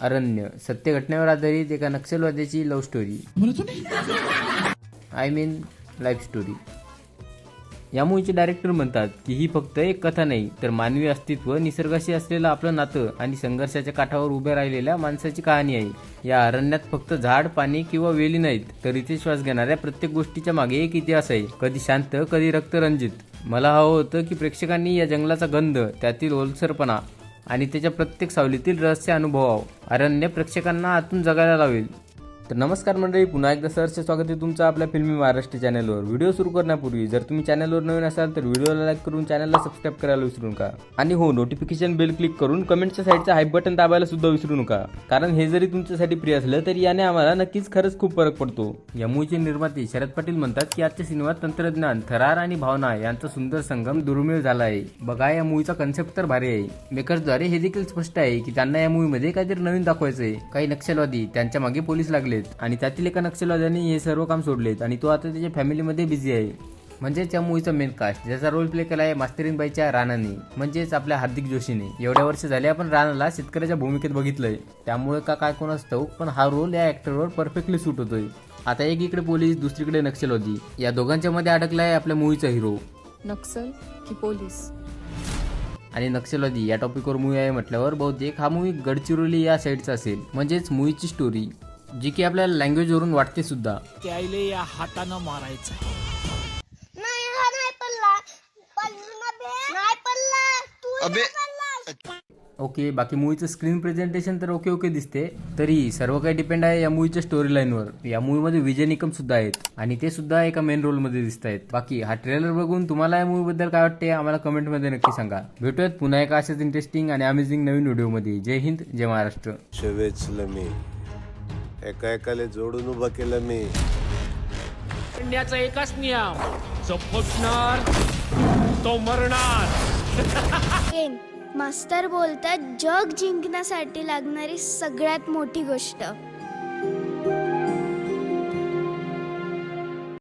अरण्य. सत्य घटनेवर आधारित एका नक्षलवाद्याची love story I mean life story या मूवीचे डायरेक्टर म्हणतात की ही फक्त एक कथा नाही तर मानवी अस्तित्व निसर्गाशी असलेलं आपलं नातं आणि संघर्षाच्या काठावर उभ्या राहिलेल्या माणसाची कहाणी आहे. या अरण्यात फक्त झाड पाणी किंवा वेली नाहीत तर इथे श्वास घेणाऱ्या प्रत्येक गोष्टीच्या मागे एक इतिहास आहे. कधी शांत कधी रक्तरंजित. मला हवं होतं की प्रेक्षकांनी या जंगलाचा गंध त्यातील ओलसरपणा आणि त्याच्या प्रत्येक सावलीतील रहस्य अनुभवावं अरण्य प्रेक्षकांना आतून जगायला लावेल. तर नमस्कार मंडळी पुन्हा एकदा सरचे स्वागत आहे तुमचं आपल्या फिल्मी महाराष्ट्र चॅनलवर. व्हिडिओ सुरू करण्यापूर्वी जर तुम्ही चॅनलवर नवीन असाल तर व्हिडिओला लाईक करून चॅनलला सबस्क्राईब करायला विसरू नका. आणि हो नोटिफिकेशन बेल क्लिक करून कमेंटच्या साईडचा हाईप बटन दाबायला सुद्धा विसरू नका. कारण हे जरी तुमच्यासाठी प्रिय असलं तरी याने आम्हाला नक्कीच खरंच खूप फरक पडतो. या मूवीचे निर्माते शरद पाटील म्हणतात की आजच्या सिनेमात तंत्रज्ञान थरार आणि भावना यांचा सुंदर संगम दुर्मिळ झाला आहे. बघा या मूवीचा कन्सेप्ट तर भारी आहे. मेकर्सद्वारे हे देखील स्पष्ट आहे की त्यांना या मूवीमध्ये काहीतरी नवीन दाखवायचं आहे काही नक्षलवादी त्यांच्या मागे पोलीस लागले लागलेत आणि त्यातील एका नक्षलवाद्याने हे सर्व काम सोडलेत आणि तो आता त्याच्या फॅमिलीमध्ये बिझी आहे. म्हणजेच या मूवीचा मेन कास्ट ज्याचा रोल प्ले केला आहे मास्टरीन बाईच्या राणाने म्हणजेच आपल्या हार्दिक जोशीने. एवढ्या वर्ष झाले आपण राणाला शेतकऱ्याच्या भूमिकेत बघितलंय. त्यामुळे का काय कोण असतं पण हा रोल या ऍक्टरवर परफेक्टली सूट होतोय. आता एक इकडे पोलीस दुसरीकडे नक्षलवादी. या दोघांच्या मध्ये अडकलाय आपल्या मूवीचा हिरो नक्सल की पोलीस? आणि नक्षलवादी या टॉपिकवर मूवी आहे म्हटल्यावर बहुतेक हा मूवी गडचिरोली या साईडचा असेल. म्हणजेच मूवीची स्टोरी जी की आपल्याला लँग्वेजवरून वाटते सुद्धा. त्याले या हातानं मारायचं नाही हा नाही पडला. पडला बे नाही पडला. तू अबे. ओके बाकी मूवीचं स्क्रीन प्रेझेंटेशन तर ओके ओके दिसते. तरी सर्व काही डिपेंड आहे या मूवीच्या स्टोरी लाईनवर या मूवीमध्ये विजय निकम सुद्धा आहेत आणि ते सुद्धा एका मेन रोलमध्ये दिसत आहेत. बाकी हा ट्रेलर बघून तुम्हाला या मूवीबद्दल काय वाटते आम्हाला कमेंटमध्ये नक्की सांगा. भेटूयात पुन्हा एका अशाच इंटरेस्टिंग आणि अमेझिंग नवीन व्हिडिओमध्ये जय हिंद जय महाराष्ट्र. एका एकाला जोडून उभं केलं मी. इंडियाचा एकच नियम. जो फुटणार तो मरणार. गेम मास्तर बोलतात जग जिंकण्यासाठी लागणारी सगळ्यात मोठी गोष्ट.